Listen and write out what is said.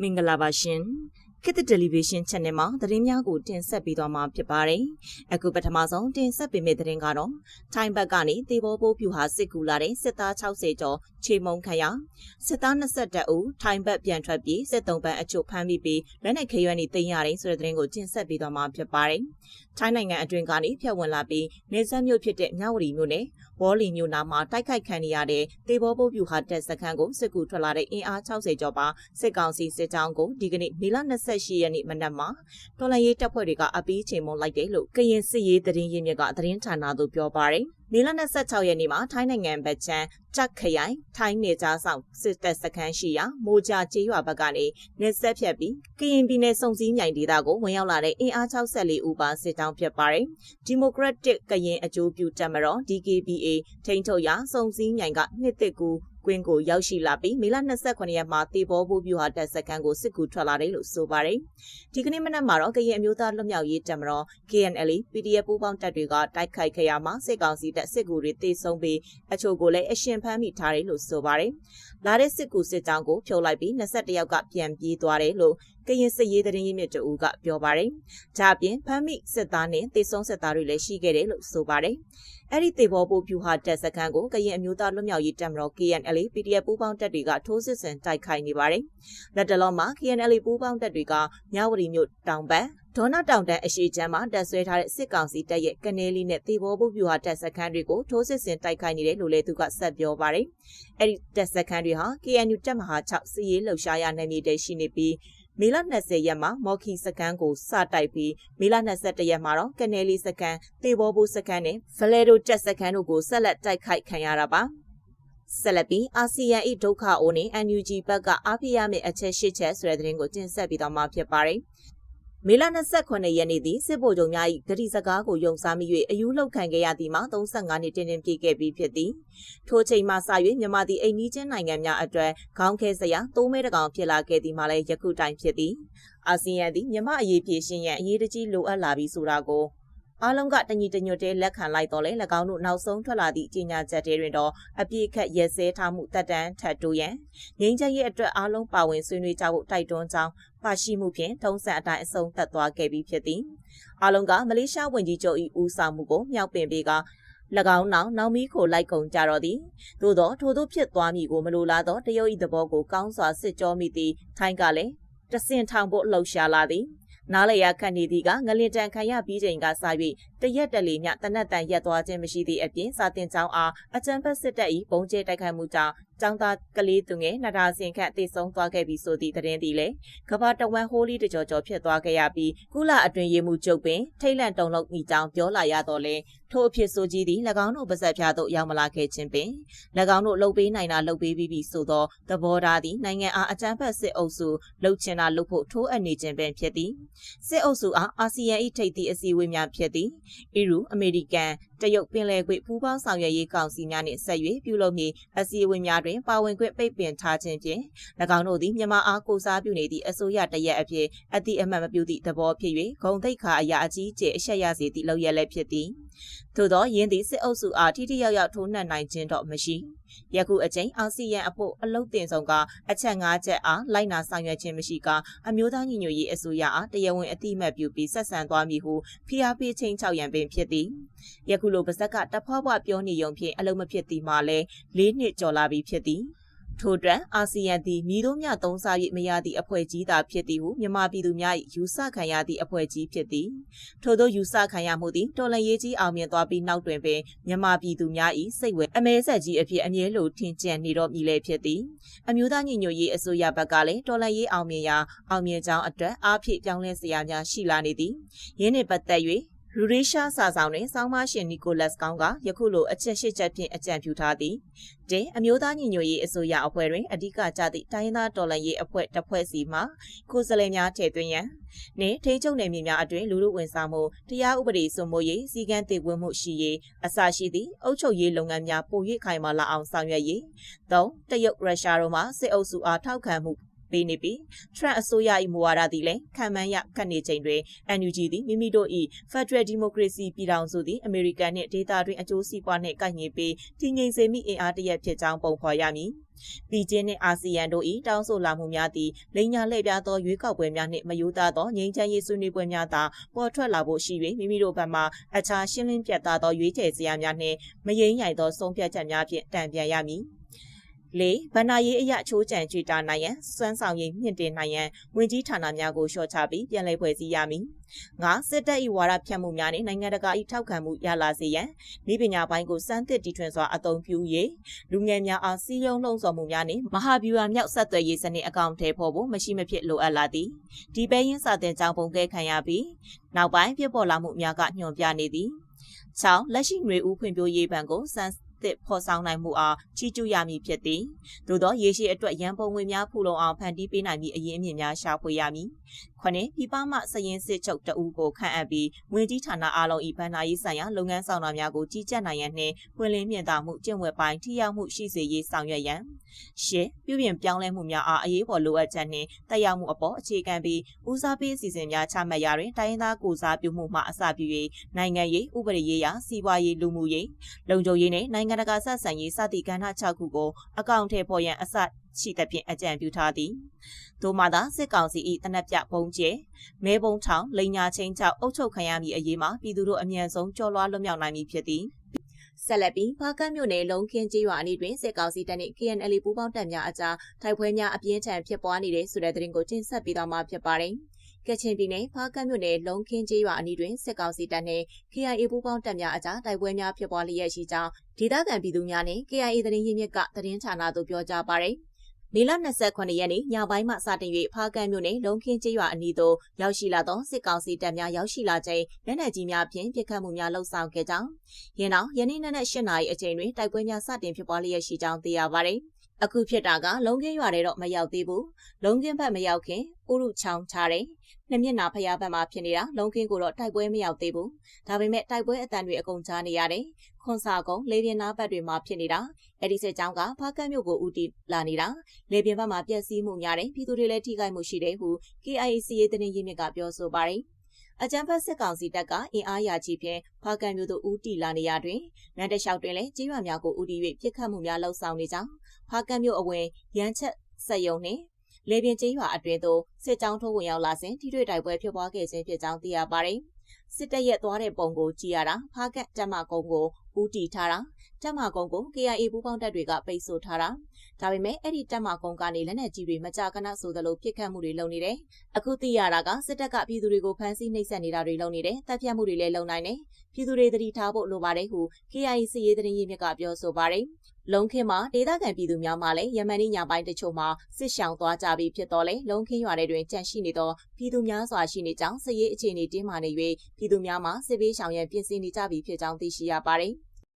မင်္ဂလာပါရှင်ခေတ်တယ်လီဗီရှင်း channel မှာသတင်းများကိုတင်ဆက်ပေးသွားမှာဖြစ်ပါတယ်။အခုပထမဆုံးတင်ဆက်ပေးမယ့်သတင်းကတော့ထိုင်းဘက်ကနေတေဘောပိုးပြူဟာစစ်ကူလာတဲ့စစ်သား60ကျော်ခြေမုံခရစစ်သား22ဦးထိုင်းဘက်ပြန်ထွက်ပြီးစစ်တုံးပန်းအချို့ဖမ်းမိပြီးလက်နက်ခဲရွက်နေတင်ရတယ်ဆိုတဲ့သတင်းကိုတင်ဆက်ပေးသွားမှာဖြစ်ပါတယ်။ ထိုင်းနိုင်ငံအတွင်းကနေဖြတ်ဝင်လာပြီးနေဆက်မြို့ဖြစ်တဲ့မြဝတီမြို့နယ်ဝေါ်လီမြို့နာမှာတိုက်ခိုက်ခံရတဲ့တေဘောပိုးပြူဟာတက်စခန်းကိုစစ်ကူထွက်လာတဲ့အင်အား60ကျော်ပါစစ်ကောင်စီစစ်ကြောင်းကိုဒီကနေ့မေလ28ရက်နေ့မနက်မှာတော်လန်ရေးတပ်ဖွဲ့တွေကအပီးချိန်မုံလိုက်တယ်လို့ကရင်စစ်ရေးသတင်းရင်းမြစ်ကသတင်းဌာနသို့ပြောပါတယ် မေလ26ရက်နေ့မှာထိုင်းနိုင်ငံဗတ်ချန်တက်ခရိုင်ထိုင်းနေကြားဆောင်စစ်တပ်စခန်းရှိရာမိုးကြကျေးရွာဘက်ကနေနေဆက်ဖြတ်ပြီးကရင်ပြည်နယ်စုံစည်းမြိုင်ဒေသကိုဝင်ရောက်လာတဲ့အင်အား64ဦးပါစစ်တောင်းဖြစ်ပါတယ်။ဒီမိုကရက်တစ်ကရင်အကျိုးပြုတပ်မတော် DKBA ထိန်းချုပ်ရာစုံစည်းမြိုင်ကနှစ်သက်ကူ ကွင်းကိုရောက်ရှိလာပြီးမေလ29ရက်မှာတေဘောဘူးပြူဟာတပ်စခန်းကိုစစ်ကူထွက်လာတယ်လို့ဆိုပါတယ်။ဒီကနေ့မနက်မှာတော့ကရင်အမျိုးသားလွတ်မြောက်ရေးတပ်မတော် KNL PDF ပူးပေါင်းတပ်တွေကတိုက်ခိုက်ခဲ့ရမှာစစ်ကောင်စီတပ်စစ်ကူတွေတေဆုံးပြီးအချို့ကိုလည်းအရှင်ဖမ်းမိထားတယ်လို့ဆိုပါတယ်။လာတဲ့စစ်ကူစစ်ကြောင်းကိုဖြုတ်လိုက်ပြီး21ယောက်ကပြန်ပြေးသွားတယ်လို့ ကရင်စစ်ရေးသတင်းရင်းမြစ်တူကပြောပါတယ်။ဒါအပြင်ဖမ်းမိစစ်သားနဲ့တေဆုံးစစ်သားတွေလည်းရှိခဲ့တယ်လို့ဆိုပါတယ်။အဲ့ဒီတေဘောပိုဖြူဟာတက်စခန်းကိုကရင်အမျိုးသားလွတ်မြောက်ရေးတပ်မတော် KNL PDF ပူးပေါင်းတပ်တွေကထိုးစစ်ဆင်တိုက်ခိုက်နေပါတယ်။လက်တလုံးမှာ KNL ပူးပေါင်းတပ်တွေကမြဝတီမြို့တောင်ဘက်ဒေါနာတောင်တန်းအရှိချမ်းမှာတပ်ဆွဲထားတဲ့စစ်ကောင်စီတပ်ရဲ့ကနေလီနဲ့တေဘောပုပြူဟာတပ်စခန်းတွေကိုထိုးစစ်ဆင်တိုက်ခိုက်နေတယ်လို့လည်းသူကဆက်ပြောပါတယ်။အဲ့ဒီတပ်စခန်းတွေဟာ KNU တပ်မဟာ6စစ်ရေးလှုပ်ရှားရနယ်မြေတည်ရှိနေပြီး မေလ20ရက်မှာမော်ခီစကန်ကိုစတိုက်ပြီးမေလ21ရက်မှာတော့ကနေလီစကန်တေဘောဘူးစကန်နဲ့ဗလဲဒိုတက်စကန်တို့ကိုဆက်လက်တိုက်ခိုက်ခံရတာပါဆက်လက်ပြီးအာဆီယံ၏ဒုက္ခအိုးနဲ့ NUG ဘက်ကအားပြရမယ့်အချက်၈ချက်ဆိုတဲ့သတင်းကိုတင်ဆက်ပြီးတော့မှာဖြစ်ပါတယ်။ မေလ29ရက်နေ့သည်စစ်ဗိုလ်ချုပ်များ၏ဂတိစကားကိုယုံစားမိ၍အယူလောက်ခံခဲ့ရသည်မှာ35နှစ်တင်းတင်းပြည့်ခဲ့ပြီးဖြစ်သည်ထိုချိန်မှစ၍မြန်မာသည်အိမ်နီးချင်းနိုင်ငံများအတွက်ခေါင်းခဲစရာတိုးမဲတကောင်ဖြစ်လာခဲ့သည်မှာလည်းယခုတိုင်ဖြစ်သည်အာဆီယံသည်မြန်မာအရေးဖြည့်ရှင်ရန်အရေးတကြီးလိုအပ်လာပြီးဆိုတာကို အားလုံးကတညီတညွတ်တဲလက်ခံလိုက်တော့လေ၎င်းတို့နောက်ဆုံးထွက်လာသည့်ကြေညာချက်တွေတွင်တော့အပြည့်ခတ်ရဲစဲထားမှုတက်တန်းထပ်တိုးရန်ငြိမ်းချမ်းရေးအတွက်အားလုံးပါဝင်ဆွေးနွေးကြဖို့တိုက်တွန်းကြောင်းပါရှိမှုဖြင့်ထုံးစံအတိုင်းအဆုံးသတ်သွားခဲ့ပြီးဖြစ်သည်အားလုံးကမလေးရှားဝန်ကြီးချုပ်၏ဦးဆောင်မှုကိုမြောက်ပင်ပေးက၎င်းနောက်နောက်မီးခိုလိုက်ကုန်ကြတော့သည်သို့သောထို့သို့ဖြစ်သွားမည်ကိုမလိုလားသောတရုတ်၏သဘောကိုကောင်းစွာစစ်ကြောမိသည်ထိုင်းကလည်းတဆင်ထောင်ဖို့လှုပ်ရှားလာသည် နားလည်ရခန့်နေသည်ကငလင်တန်ခံရပြီးချိန်ကစ၍တရက်တလေမြတနက်တန်ရက်သွားခြင်းမရှိသည့်အပြင်စာတင်ကျောင်းအားအကြံဖက်စစ်တပ်၏ပုံကျဲတိုက်ခိုက်မှုကြောင့်ကျောင်းသားကလေးသူငယ်နှစ်ဒါဇင်ခန့်တည်ဆုံသွားခဲ့ပြီးဆိုသည့်သတင်းသည်လည်းကဘာတဝမ်ဟိုးလီတကြောကြောဖြစ်သွားခဲ့ရပြီးကုလအတွင်ရေးမှုချုပ်ပင်ထိတ်လန့်တုန်လှုပ်မိကြောင်းပြောလာရတော့လဲထို့အဖြစ်ဆိုကြီးသည်၎င်းတို့ပါဇက်ဖြာသို့ရောက်မလာခဲ့ခြင်းပင်၎င်းတို့လှုပ်ပေးနိုင်တာလှုပ်ပေးပြီးပြီဆိုသောသဘောထားသည်နိုင်ငံအားအကြမ်းဖက်စစ်အုပ်စုလှုပ်ချင်တာလှုပ်ဖို့ထိုးအပ်နေခြင်းပင်ဖြစ်သည်စစ်အုပ်စုအားအာဆီယံ၏ထိပ်သည့်အစည်းအဝေးများဖြစ်သည်အီရူအမေရိကန်တရုတ်ပင်လယ်ကွေ့ပူးပေါင်းဆောင်ရွက်ရေးကောင်စီများနှင့်ဆက်၍ပြုလုပ်မည့်အစည်းအဝေးများတွင်ပါဝင်ခွင့်ပိတ်ပင်ထားခြင်းဖြင့်၎င်းတို့သည်မြန်မာအားကိုစားပြုနေသည့်အစိုးရတရက်အဖြစ်အတိအမှတ်မပြုသည့်သဘောဖြစ်၍ဂုံတိတ်ခါအရာအကြီးအကျယ်အဆက်ရစေသည့်လောက်ရလည်းဖြစ်သည် သို့သောယင်းသည်စစ်အုပ်စုအားထိထိရောက်ရောက်ထိုးနှက်နိုင်ခြင်းတော့မရှိယခုအချိန်အာဆီယံအဖို့အလုတ်တင်ဆုံးကအချက်၅ချက်အားလိုက်နာဆောင်ရွက်ခြင်းမရှိကအမျိုးသားညီညွတ်ရေးအစိုးရအားတရားဝင်အတိအမှတ်ပြုပြီးဆက်ဆံသွားမည်ဟုဖိအားပေးချင်း၆ရန်ပင်ဖြစ်သည်ယခုလိုပါဇက်ကတဖွားဖွားပြောနေုံဖြင့်အလုံးမဖြစ်သည်မှာလဲ၄နှစ်ကျော်လာပြီဖြစ်သည် ထို့အတွက်အာဆီယံသည်မိတို့မြသုံးစား၍မရသည့်အဖွဲ့ကြီးသာဖြစ်သည်ဟုမြန်မာပြည်သူများ၏ယူဆခံရသည့်အဖွဲ့ကြီးဖြစ်သည်ထို့သောယူဆခံရမှုသည်တော်လှန်ရေးကြီးအောင်မြင်သွားပြီးနောက်တွင်ပင်မြန်မာပြည်သူများ၏စိတ်ဝဲအမဲဆက်ကြီးအဖြစ်အမြဲလိုထင်ကျန်နေတော့မည်လေဖြစ်သည်အမျိုးသားညီညွတ်ရေးအစိုးရဘက်ကလည်းတော်လှန်ရေးအောင်မြင်ရာအောင်မြင်ကြောင်းအတွက်အားဖြည့်ပြောင်းလဲစရာများရှိလာနေသည်ယင်းနှင့်ပတ်သက်၍ ရူရီရှားစာဆောင်တွင်ဆောင်းမရှင်နီကိုလက်စ်ကောင်းကယခုလိုအချက်ရှိချက်ဖြင့်အကြံပြုထားသည်တင်အမျိုးသားညီညွတ်ရေးအစိုးရအဖွဲ့တွင်အဓိကကျသည့်တိုင်းသားတော်လှန်ရေးအဖွဲ့တစ်ဖွဲ့စီမှကိုယ်စားလှယ်များထည့်သွင်းရန်နှင့်ထိန်းချုပ်နယ်မြေများအတွင်းလူလူဝင်စားမှုတရားဥပဒေစိုးမိုးရေးစီကံတည်ဝန်းမှုရှိရေးအစရှိသည့်အုပ်ချုပ်ရေးလုပ်ငန်းများပို၍ခိုင်မာလာအောင်ဆောင်ရွက်ရေး၃တရုတ်ရုရှားတို့မှစစ်အုပ်စုအားထောက်ခံမှု ပပေးနေပြီးထရန့်အစိုးရ၏မူဝါဒသည်လည်းခံမှန်းရခတ်နေချိန်တွင် NUG သည်မိမိတို့၏ဖက်ဒရယ်ဒီမိုကရေစီပြည်ထောင်စုသည်အမေရိကန်နှင့်ဒေသတွင်အကျိုးစီးပွားနှင့်ကိုက်ညီပြီးတည်ငြိမ်စေမိအင်အားတရက်ဖြစ်ကြောင်းပုံဖော်ရမည်။ပြည်ချင်းနှင့်အာဆီယံတို့၏တောင်းဆိုလာမှုများသည်လိညာလှည့်ပြားသောရွေးကောက်ပွဲများနှင့်မယိုးသားသောငြိမ်းချမ်းရေးဆွေးနွေးပွဲများသာပေါ်ထွက်လာဖို့ရှိ၍မိမိတို့ဘက်မှအခြားရှင်းလင်းပြတ်သားသောရွေးချယ်စရာများနှင့်မယိမ်းရိုင်သောဆုံးဖြတ်ချက်များဖြင့်တံပြန်ရမည်။ ၄ဗန္နာရေးအရချိုးချံကြွေတာနိုင်ရန်စွမ်းဆောင်ရည်မြင့်တင်နိုင်ရန်ဝင်ကြီးဌာနများကိုလျှော့ချပြီးပြန်လည်ဖွဲ့စည်းရမည်။၅စစ်တပ်၏ဝါဒဖြန့်မှုများနှင့်နိုင်ငံတကာ၏ထောက်ခံမှုရလာစေရန်မိပညာပိုင်းကိုစမ်းသစ်တီထွင်စွာအသုံးပြု၍လူငယ်များအားစီးရုံးလှုံ့ဆော်မှုများနှင့်မဟာဗျူဟာမြောက်ဆက်သွယ်ရေးစနစ်အကောင့်ထဲဖို့ဖို့မရှိမဖြစ်လိုအပ်လာသည်။ဒီပဲရင်စာတင်ကြောင်းပုံကဲခံရပြီးနောက်ပိုင်းဖြစ်ပေါ်လာမှုများကညွှန်ပြနေသည်။၆လက်ရှိຫນွေဦးဖွံ့ဖြိုးရေးဘဏ်ကိုစမ်း သစ်ဖော်ဆောင်နိုင်မှုအားချီးကျူးရမည်ဖြစ်သည်။သို့သောရေရှည်အတွက်ရန်ပုံငွေများဖူလုံအောင်ဖန်တီးပေးနိုင်မည့်အရင်းအမြစ်များရှာဖွေရမည်။ခုနှစ်ပြည်ပမှစရင်စစ်ချုပ်တအူးကိုခန့်အပ်ပြီးငွေကြီးဌာနအားလုံး၏ဗန္နာရေးဆိုင်ရာလုပ်ငန်းဆောင်တာများကိုကြီးကြပ်နိုင်ရန်နှင့်ပွင့်လင်းမြင်သာမှုကျင့်ဝတ်ပိုင်းထိရောက်မှုရှိစေရေးဆောင်ရွက်ရန်ရှစ်ပြုပြင်ပြောင်းလဲမှုများအားအရေးပေါ်လိုအပ်ချက်နှင့်တက်ရောက်မှုအပေါ်အခြေခံပြီးဦးစားပေးအစီအစဉ်များချမှတ်ရာတွင်တိုင်းရင်းသားကိုစားပြုမှုမှအစပြု၍နိုင်ငံရေးဥပဒေရေးရာစီးပွားရေးလူမှုရေးလုံခြုံရေးနှင့်နိုင်ငံတကာဆက်ဆံရေးစသည့်ကဏ္ဍ6ခုကိုအကောင့်ထဲပေါ်ရန်အစရှိသဖြင့်အကြံပြုထားသည်။သို့မှသာစစ်ကောင်စီ၏တနက်ပြပုံကျဲမဲပုံထောင်လိန်ညာချင်းချောက်အုပ်ချုပ်ခံရမည့်အရေးမှာပြည်သူတို့အမြန်ဆုံးကြော်လွှားလွတ်မြောက်နိုင်မည်ဖြစ်သည်။ဆက်လက်ပြီးဖားကတ်မြို့နယ်လုံခင်းကျေးရွာအနီးတွင်စစ်ကောင်စီတပ်နှင့် KNL ပူးပေါင်းတပ်များအကြားတိုက်ပွဲများအပြင်းထန်ဖြစ်ပွားနေတဲ့ဆိုတဲ့သတင်းကိုတင်ဆက်ပေးသွားမှာဖြစ်ပါတယ်။ ကချင်ပြည်နယ်ဖားကတ်မြို့နယ်လုံခင်းကျေးရွာအနီးတွင်စစ်ကောင်စီတပ်နှင့် KIA ပူးပေါင်းတပ်များအကြားတိုက်ပွဲများဖြစ်ပွားလျက်ရှိကြောင်းဒေသခံပြည်သူများနှင့် KIA သတင်းရင်းမြစ်ကသတင်းဌာနသို့ပြောကြားပါရယ်။မေလ29ရက်နေ့ညပိုင်းမှစတင်၍ဖားကန့်မြို့နယ်လုံခင်းကျေးရွာအနီးသို့ရောက်ရှိလာသောစစ်ကောင်စီတပ်များရောက်ရှိလာချိန်လက်နက်ကြီးများဖြင့်ပစ်ခတ်မှုများလှုပ်ဆောင်ခဲ့ကြောင်းရင်းနောက်ယနေ့နက်၈နာရီအချိန်တွင်တိုက်ပွဲများစတင်ဖြစ်ပွားလျက်ရှိကြောင်းသိရပါသည်။ အခုဖြစ်တာကလုံခင်းရွာတွေတော့မရောက်သေးဘူး။လုံခင်းဘက်မရောက်ခင်ဥရုချောင်းထားတယ်။နှစ်မျက်နာဖျားဘက်မှာဖြစ်နေတာလုံခင်းကိုတော့တိုက်ပွဲမရောက်သေးဘူး။ဒါပေမဲ့တိုက်ပွဲအတန်တွေအကုန်ကြားနေရတယ်။ခွန်စာကုန်းလေပြင်းနာဘက်တွေမှာဖြစ်နေတာ။အဲ့ဒီစစ်ကြောင်းကဖားကတ်မြို့ကိုဦးတည်လာနေတာ။လေပြင်းဘက်မှာပျက်စီးမှုများတယ်ပြည်သူတွေလည်းထိခိုက်မှုရှိတယ်ဟု KIAC ရေးသတင်းရင်းမြစ်ကပြောဆိုပါတယ်။ အကြံဖက်စစ်ကောင်စီတပ်ကအင်အားရာချီဖြင့်ဖားကန်မြို့သို့ဦးတီလာနေရတွင်နန်းတလျှောက်တွင်လည်းကြေးရွာများကိုဦးတီ၍ပြစ်ခတ်မှုများလှုပ်ဆောင်နေကြောင်းဖားကန်မြို့အဝင်ရန်ချက်ဆက်ယုံနှင့်လေပြင်းကျေးရွာအတွင်းသို့စစ်ကြောင်းထိုးဝင်ရောက်လာစဉ်ထိတွေ့တိုက်ပွဲဖြစ်ပွားခဲ့ခြင်းဖြစ်ကြောင်းသိရပါတယ်။စစ်တပ်ရဲ့သွားတဲ့ပုံကိုကြည့်ရတာဖားကတ်တက်မကုန်းကို ဦးတီထားတာတက်မကုန်းကို KIA ပူးပေါင်းတပ်တွေကပိတ်ဆို့ထားတာဒါပေမဲ့အဲ့ဒီတက်မကုန်းကနေလက်နက်ကြီးတွေမကြာခဏဆိုသလိုပစ်ခတ်မှုတွေလုပ်နေတယ်အခုသိရတာကစစ်တပ်ကပြည်သူတွေကိုဖမ်းဆီးနှိပ်စက်နေတာတွေလုပ်နေတယ်တပ်ဖြတ်မှုတွေလည်းလုပ်နိုင်တယ်ပြည်သူတွေတတိထားဖို့လိုပါတယ်ဟု KIA စစ်ရေးသတင်းရင်းမြစ်ကပြောဆိုပါတယ်လုံခင်းမှာဒေသခံပြည်သူများမှလည်းယမန်နေ့ညပိုင်းတချို့မှာစစ်ရှောင်သွားကြပြီးဖြစ်တော့လေလုံခင်းရွာတွေတွင်ကြန့်ရှိနေသောပြည်သူများစွာရှိနေကြောင်းစစ်ရေးအခြေအနေတင်းမာနေ၍ပြည်သူများမှစစ်ဘေးရှောင်ရန်ပြင်ဆင်နေကြပြီဖြစ်ကြောင်းသိရှိရပါတယ်။